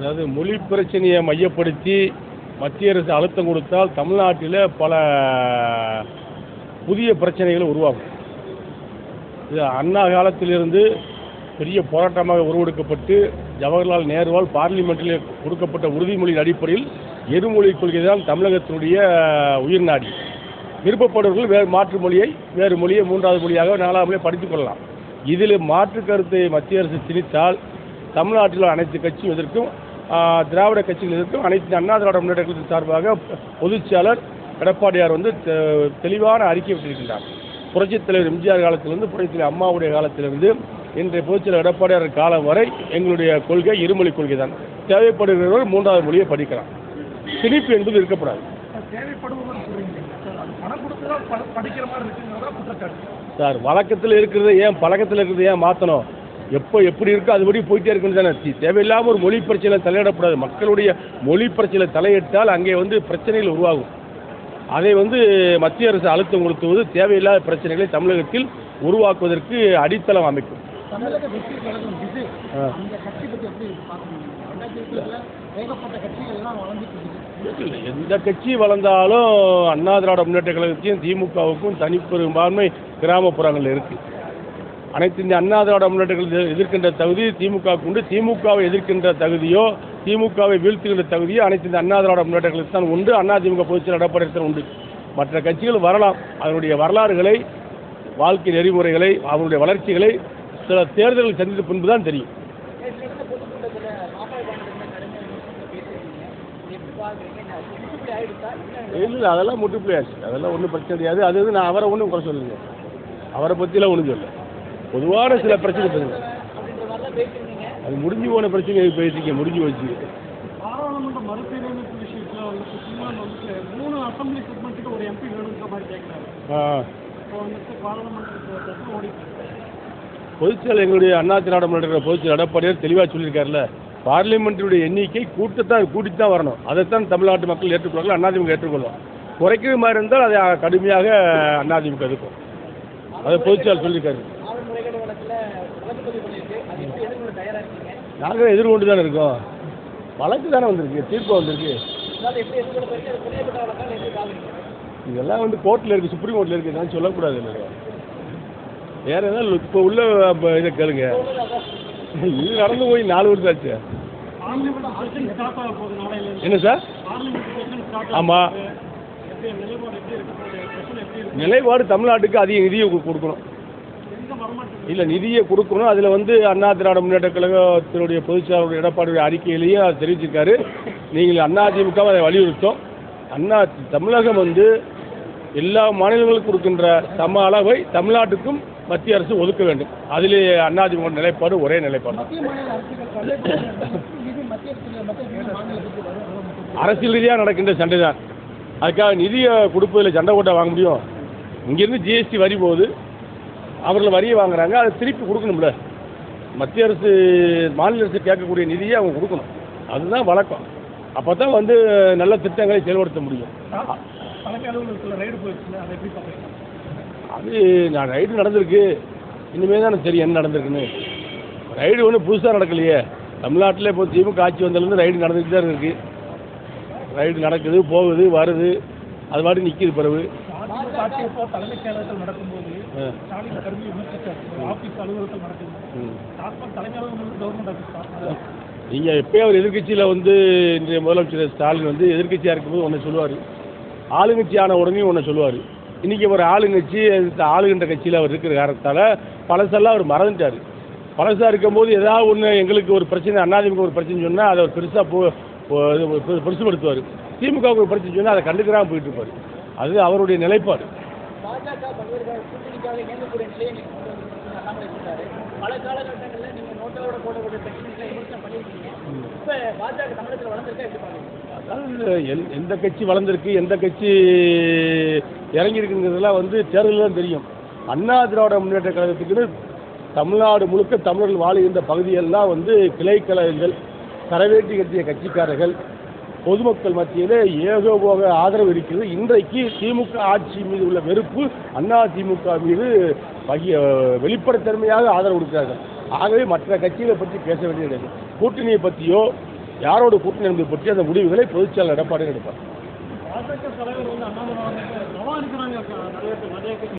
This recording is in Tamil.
அதாவது மொழி பிரச்சனையை மையப்படுத்தி மத்திய அரசு அழுத்தம் கொடுத்தால் தமிழ்நாட்டில் பல புதிய பிரச்சனைகள் உருவாகும். இது அண்ணா காலத்திலிருந்து பெரிய போராட்டமாக உருவெடுக்கப்பட்டு ஜவஹர்லால் நேருவால் பார்லிமெண்ட்டில் கொடுக்கப்பட்ட உறுதிமொழியின் அடிப்படையில் இருமொழி கொள்கை தான் தமிழகத்தினுடைய உயிர்நாடி விருப்பப்படுவர்கள் வேறு மாற்று மொழியை வேறு மொழியை மூன்றாவது மொழியாக நாலாவது மொழியை படித்துக் கொள்ளலாம். இதில் மாற்று கருத்தை மத்திய அரசு திணித்தால் தமிழ்நாட்டில் அனைத்து கட்சியும் எதிர்க்கும். திராவிட கட்சிகள் எதிர்க்கும் அனைத்து அண்ணா திராவிட முன்னேற்ற கழகத்தின் சார்பாக பொதுச்செயலர் எடப்பாடியார் வந்து தெளிவான அறிக்கை விட்டிருக்கின்றார். புரட்சித் தலைவர் எம்ஜிஆர் காலத்திலிருந்து புரட்சித் தலைவர் அம்மாவுடைய காலத்திலிருந்து இன்றைய பொதுச்செயலர் எடப்பாடியார் காலம் வரை எங்களுடைய கொள்கை இருமொழி கொள்கை தான் தேவைப்படுகிறவர் மூன்றாவது மொழியை படிக்கலாம். திணிப்பு என்பது குற்றச்சாட்டு. சார் வழக்கத்தில் இருக்கிறத ஏன் பழக்கத்தில் இருக்கிறத ஏன் மாற்றணும் எப்போ எப்படி இருக்கோ அதுபடி போயிட்டே இருக்குன்னு தானே. தேவையில்லாமல் ஒரு மொழி பிரச்சனையில் தலையிடக்கூடாது. மக்களுடைய மொழி பிரச்சனையில் தலையிட்டால் அங்கே வந்து பிரச்சனைகள் உருவாகும். அதை வந்து மத்திய அரசு அழுத்தம் கொடுத்துவது தேவையில்லாத பிரச்சனைகளை தமிழகத்தில் உருவாக்குவதற்கு அடித்தளம் அமைக்கும். இருக்குது. எந்த கட்சி வளர்ந்தாலும் அண்ணா திராவிட முன்னேற்ற கழகத்தையும் திமுகவுக்கும் தனிப்பெரும்பான்மை கிராமப்புறங்களில் இருக்கு. அனைத்து இந்திய அண்ணா திராவிட முன்னேற்றங்கள் எதிர்க்கின்ற தகுதி திமுக உண்டு. திமுகவை எதிர்க்கின்ற தகுதியோ திமுகவை வீழ்த்துகின்ற தகுதியோ அனைத்து இந்த அண்ணா திராவிட முன்னேற்றங்களுக்கு தான் உண்டு. அண்ணா திமுக பொதுச்செயலர் எடப்பாடி உண்டு. மற்ற கட்சிகள் வரலாம். அதனுடைய வரலாறுகளை வாழ்க்கை நெறிமுறைகளை அவருடைய வளர்ச்சிகளை சில தேர்தல்கள் சந்தித்த பின்பு தான் தெரியும். இல்லை அதெல்லாம் முட்டுப்பிள்ளையாச்சு அதெல்லாம் ஒன்றும் பிரச்சனை கிடையாது. அது வந்து நான் அவரை ஒன்றும் குறை சொல்லுங்க அவரை பற்றிலாம் ஒன்றும் சொல்லலை. பொதுவான சில பிரச்சனை இருக்குங்க அது முடிஞ்சு போன பிரச்சனை பேசிக்க முடிஞ்சு வச்சு பாராளுமன்ற மறுசீரமைப்பு விஷயத்துல வந்துட்டு சீமான் வந்துட்டு மூணு அசம்பிளி செக்மெண்ட்டுக்கு ஒரு எம்பி வேணுங்கிற மாதிரி கேட்குறாரு ஆ. இப்போ வந்துட்டு பாராளுமன்றத்தில் ஓடிட்டு இருக்கு. பொதுச்செயலர் எங்களுடைய அண்ணா திராவிட முன்னேற்ற பொதுச்செயலர் எடப்பாடியார் தெளிவாக சொல்லியிருக்காருல்ல பார்லிமெண்ட்டுடைய எண்ணிக்கை கூட்டத்தான் கூட்டி தான் வரணும். அதைத்தான் தமிழ்நாட்டு மக்கள் ஏற்றுக்கொள்வார்கள் அதிமுக ஏற்றுக்கொள்ளும் குறைக்கிற மாதிரி இருந்தால் அதை கடுமையாக அதிமுக எதிர்க்கும். அதை பொதுச்செயலர் சொல்லியிருக்காரு. நாங்கள் எதிர்கொண்டு தானே இருக்கோம். வழக்கு தானே வந்திருக்கு தீர்ப்பு வந்திருக்கு. இதெல்லாம் வந்து கோர்ட்டில் இருக்குது சுப்ரீம் கோர்ட்டில் இருக்குது நான் சொல்லக்கூடாது இல்லைங்க வேறு ஏதாவது இப்போ உள்ள இதை கேளுங்க. இது நடந்து போய் நாலு வருஷம் ஆச்சு. என்ன சார் பார்லிமெண்ட் செஷன் ஸ்டார்ட் ஆமா. எப்படி நிலைப்பாடு தமிழ்நாட்டுக்கு அதிக நிதியை கொடுக்கணும். இல்லை நிதியை கொடுக்கணும். அதில் வந்து அண்ணா திராவிட முன்னேற்ற கழகத்தினுடைய பொதுச்செயலாளர் எடப்பாடியுடைய அறிக்கையிலேயும் அதை தெரிவிச்சிருக்காரு. நீங்கள் அண்ணா அதை வலியுறுத்தும். அண்ணா தமிழகம் வந்து எல்லா மாநிலங்களுக்கும் கொடுக்கின்ற சம அளவை தமிழ்நாட்டுக்கும் மத்திய அரசு ஒதுக்க வேண்டும். அதிலே அதிமுக நிலைப்பாடு ஒரே நிலைப்பாடு. அரசியல் ரீதியாக நடக்கின்ற சண்டை தான் அதுக்காக நிதியை கொடுப்பதில் சண்டை போட்டால் வாங்க முடியும். இங்கேருந்து ஜிஎஸ்டி வரி போகுது. அவர்கள் வரியை வாங்குறாங்க அதை திருப்பி கொடுக்கணும்ல. மத்திய அரசு மாநில அரசு கேட்கக்கூடிய நிதியை அவங்க கொடுக்கணும். அதுதான் வழக்கம். அப்போ தான் வந்து நல்ல திட்டங்களை செயல்படுத்த முடியும். அதை நான் ரைடு நடந்திருக்கு. இனிமேல் தான் தெரியும் என்ன நடந்திருக்குன்னு. ரைடு ஒன்றும் புதுசாக நடக்கலையே. தமிழ்நாட்டில் இப்போ திமுக ஆட்சி வந்ததுலேருந்து ரைடு நடந்துட்டு தான் இருக்குது ரைடு நடக்குது போகுது வருது. அது பாட்டு நிற்கிது பிறகு. அதிமுக தலைமைச் செயலகத்தில் நடக்கும்போது. ஸ்டாலின் கருவி விமர்சிச்சார். ஒரு ஆஃபீஸ் அலுவலகத்தில் நடக்குது. டாஸ்மாக் தலைமை அலுவலகம் கவர்மெண்ட் ஆஃபீஸ் தான் நீங்கள் எப்பயும் அவர் எதிர்க்கட்சியில் வந்து இன்றைய முதலமைச்சர் ஸ்டாலின் வந்து எதிர்க்கட்சியாக இருக்கும்போது ஒன்று சொல்லுவார். ஆளுங்கட்சி ஆன உடனே ஒன்று சொல்லுவார். இன்றைக்கி ஒரு ஆளுங்கட்சி ஆளுகின்ற கட்சியில் அவர் இருக்கிற காரணத்தால் பழசெல்லாம் அவர் மறந்துட்டார். பழசாக இருக்கும்போது ஏதாவது ஒன்று எங்களுக்கு ஒரு பிரச்சனை அண்ணாதிமுக ஒரு பிரச்சனை சொன்னால் அதை அவர் பெருசாக போ போ- இது பெரு- பெருசுபடுத்துவார். திமுகவுக்கு ஒரு பிரச்சனை சொன்னால் அதை கண்டுக்கிறாமல் போயிட்டு இருப்பார். அது அவருடைய நிலைப்பாடு. பல காலகட்டங்களில் நீங்க நோட்டோட போடக்கூடிய பிரச்சனைகளை விமர்சனம் பண்ணியிருக்கீங்க. இப்ப பாஜக தமிழகத்தில் வளர்ந்துருக்கா எப்படி பாருங்க அதாவது எந்- எந்த கட்சி வளர்ந்துருக்கு எந்த கட்சி இறங்கியிருக்குங்கிறதெல்லாம் வந்து தேர்தலில் தான் தெரியும். அண்ணா திராவிட முன்னேற்ற கழகத்துக்குன்னு தமிழ்நாடு முழுக்க தமிழர்கள் வாழுகின்ற பகுதியெல்லாம் வந்து கிளை கழகங்கள் கரவேட்டி கட்டிய கட்சிக்காரர்கள் பொதுமக்கள் மத்தியிலே ஏகோபோக ஆதரவு இருக்கிறது. இன்றைக்கு திமுக ஆட்சி மீது உள்ள வெறுப்பு அண்ணா திமுக மீது பகிய வெளிப்படைத்தன்மையாக ஆதரவு கொடுக்கிறார்கள். ஆகவே மற்ற கட்சிகளை பற்றி பேச வேண்டியது கூட்டணியை பற்றியோ யாரோட கூட்டணி என்பது பற்றி அந்த முடிவுகளை பொதுச்செயலர் எடப்பாடி எடுப்பார்.